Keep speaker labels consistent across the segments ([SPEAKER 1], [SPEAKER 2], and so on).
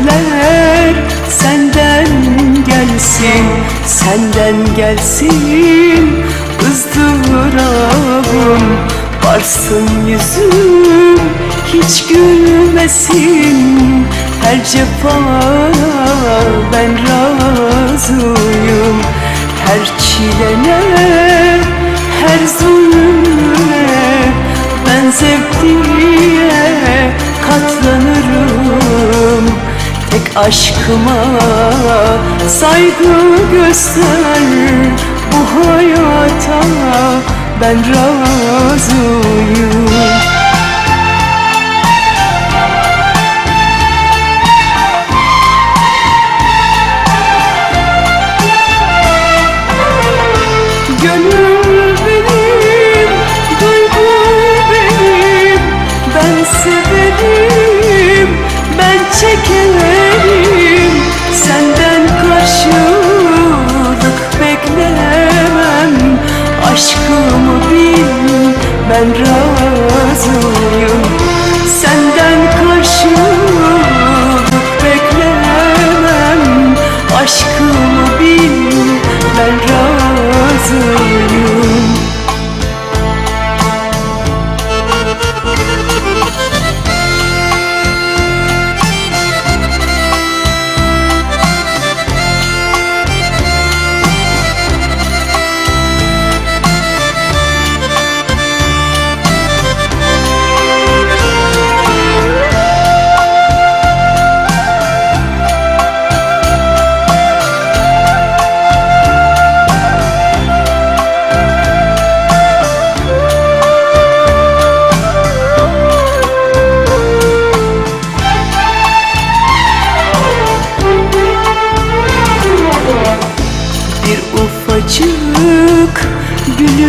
[SPEAKER 1] Dilekler senden gelsin, senden gelsin. Izdırabım Varsın yüzüm hiç gülmesin. Her cefana ben razıyım. Her çilene, her zulmüne ben zevkliyim. Aşkıma saygı göster Bu hayata. Ben razıyım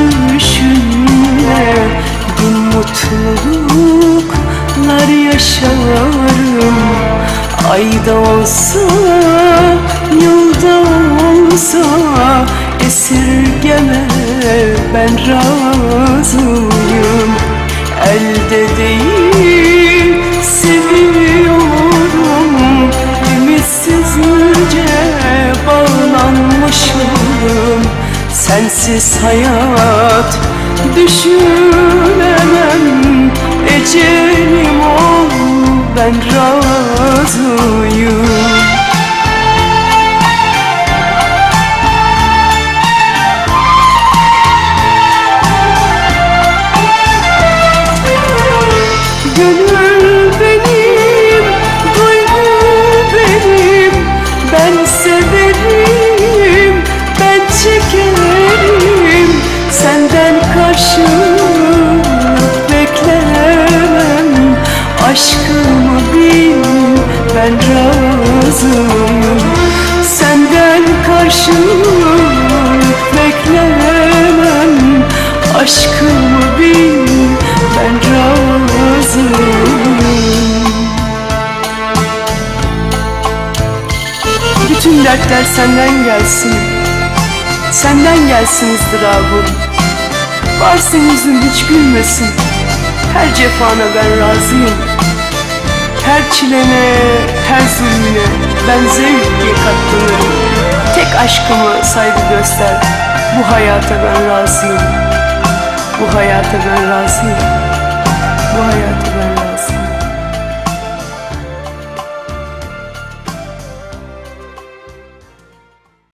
[SPEAKER 1] gülüşünle Bin mutluluklar yaşarım. Ayda olsa, yılda olsa Esirgeme ben razıyım. Elde Sensiz hayat düşünemem. Ecelim ol ben razıyım beklemem Aşkımı bil, ben razıyım. Bütün dertler senden gelsin Senden gelsin ızdırabım Varsın yüzün hiç gülmesin Her cefana ben razıyım. Her çilene, her zulmüne Ben zevkle katlanırım Tek aşkımı saygı göster. Bu hayata ben razıyım. Bu hayata ben razıyım